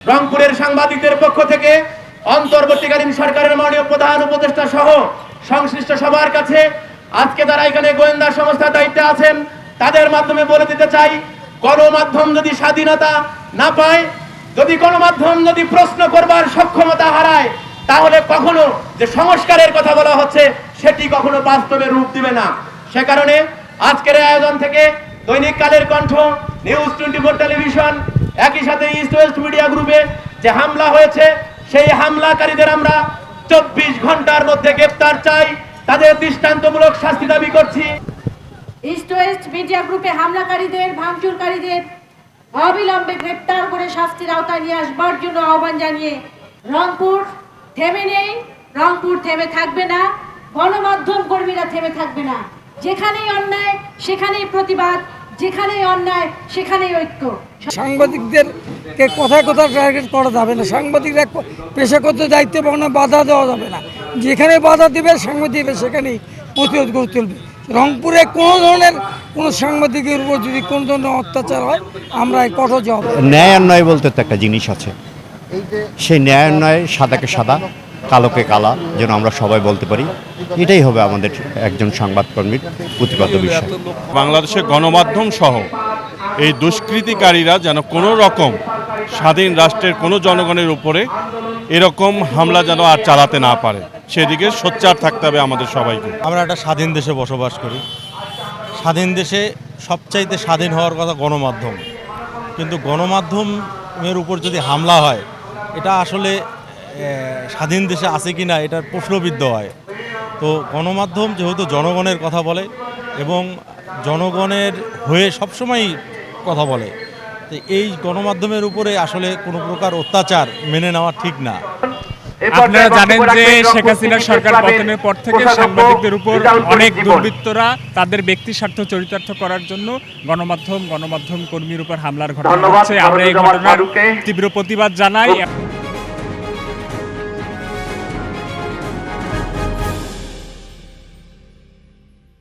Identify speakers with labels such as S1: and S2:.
S1: রংপুরের সাংবাদিকদের পক্ষ থেকে অন্তর্বর্তীকালীন সরকারের মাননীয় প্রধান উপদেষ্টা সহ সংশ্লিষ্ট সবার কাছে আজকে তারা এখানে গোয়েন্দা সংস্থার দায়িত্বে আছেন, তাদের মাধ্যমে বলে দিতে চাই, গণমাধ্যম যদি স্বাধীনতা না পায়, যদি গণমাধ্যম যদি প্রশ্ন করবার সক্ষমতা হারায়, তাহলে কখনো যে সংস্কারের কথা বলা হচ্ছে, সেটি কখনো বাস্তবে রূপ দিবে না। সে কারণে আজকের আয়োজন থেকে দৈনিক Kaler Kantho news twenty four television একই সাথে ইস্ট ওয়েস্ট মিডিয়া গ্রুপে যে হামলা হয়েছে, সেই হামলাকারীদের আমরা চব্বিশ ঘণ্টার মধ্যে গ্রেপ্তার চাই। তাদের দৃষ্টান্তমূলক শাস্তি দাবি করছি।
S2: ইস্ট ওয়েস্ট মিডিয়া গ্রুপে হামলাকারীদের, ভাঙচুরকারীদের অবিলম্বে গ্রেপ্তার করে শাস্তির আওতায় নিয়ে আসবার জন্য আহ্বান জানিয়ে রংপুর থেমে নেই। রংপুর থেমে থাকবে না। গণমাধ্যম কর্মীরা থেমে থাকবে না। যেখানেই অন্যায়, সেখানেই প্রতিবাদ। যেখানেই অন্যায় সেখানেই ঐক্য।
S3: সাংবাদিকদেরকে কথায় কথায় টার্গেট করা যাবে না। সাংবাদিকরা পেশাগত দায়িত্ব পালনে বাধা দেওয়া যাবে না। যেখানে বাধা দেবে সাংবাদিকরা সেখানেই প্রতিরোধ করে তুলবে। রংপুরে কোনো ধরনের কোনো সাংবাদিকের উপর যদি কোনো ধরনের অত্যাচার হয় আমরা এই কঠোর জবাব।
S4: ন্যায় অন্যায় বলতে তো একটা জিনিস আছে। সেই ন্যায় অন্যায় সাদাকে সাদা। কালোকে কালা যেন আমরা সবাই বলতে পারি। এটাই হবে আমাদের একজন সংবাদকর্মীর প্রতিপাদ্য বিষয়।
S5: বাংলাদেশের গণমাধ্যম সহ এই দুষ্কৃতিকারীরা যেন কোনো রকম স্বাধীন রাষ্ট্রের কোনো জনগণের উপরে এরকম হামলা যেন আর চালাতে না পারে। সেদিকে সোচ্চার থাকতে হবে আমাদের সবাইকে।
S6: আমরা একটা স্বাধীন দেশে বসবাস করি। স্বাধীন দেশে সবচাইতে স্বাধীন হওয়ার কথা গণমাধ্যম। কিন্তু গণমাধ্যমের উপর যদি হামলা হয় এটা আসলে স্বাধীন দেশে আছে কি না এটার প্রশ্নবিদ্ধ হয়। তো গণমাধ্যম যেহেতু জনগণের কথা বলে এবং জনগণের হয়ে সবসময় কথা বলে তো এই গণমাধ্যমের উপরে আসলে কোনো প্রকার অত্যাচার মেনে নেওয়া ঠিক না।
S7: আপনারা জানেন যে শেখ হাসিনার সরকার পতনের পর থেকে সাংবাদিকদের উপর অনেক দুর্বৃত্তরা তাদের ব্যক্তি স্বার্থ চরিতার্থ করার জন্য গণমাধ্যম গণমাধ্যম কর্মীর উপর হামলার ঘটনা হচ্ছে আমরা এই ঘটনার তীব্র প্রতিবাদ জানাই।